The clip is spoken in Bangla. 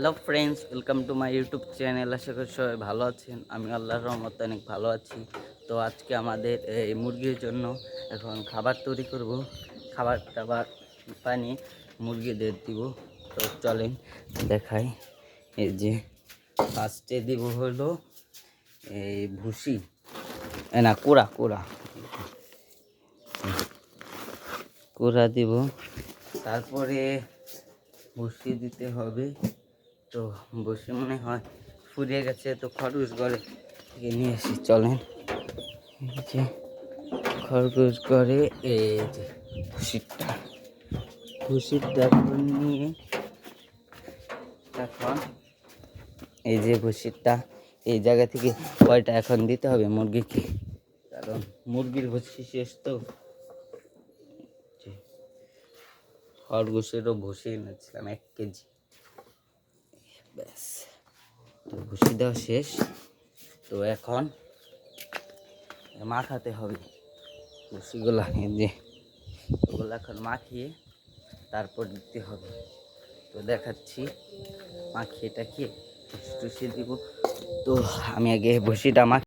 Hello friends welcome to my YouTube channel আশা করি সবাই ভালো আছেন। আমি আল্লাহর রহমতে অনেক ভালো আছি। তো আজকে আমাদের এই মুরগির জন্য এখন খাবার তৈরি করব। খাবার টাবার পানি, মুরগিদের দিব। তো চলেন দেখাই। এই যে ফার্স্টে দিব হলো এই ভুসি। না, কুড়া কুড়া। কুড়া দিব। তারপরে ভুসি দিতে হবে। তো বসে মনে হয় ফুরিয়ে গেছে, তো খরগোশ ঘরে থেকে নিয়ে এসে চলেন। যে খরগোশ ঘরে, এই যে ভুসিটা ভুসিটা এখন নিয়ে এখন এই যে ভুসিটা এই জায়গা থেকে কয়টা এখন দিতে হবে মুরগিকে? কারণ মুরগির ভুসি শেষ তো। খরগোশেরও ভুসি এনেছিলাম, এক কেজি। ভুসি দেওয়া শেষ। তো এখন মাখাতে হবে এই যে ওগুলো এখন মাখিয়ে তারপর দিতে হবে। তো দেখাচ্ছি মাখিয়ে টাখিয়ে টুসি দিব। তো আমি আগে ভুসিটা মাখ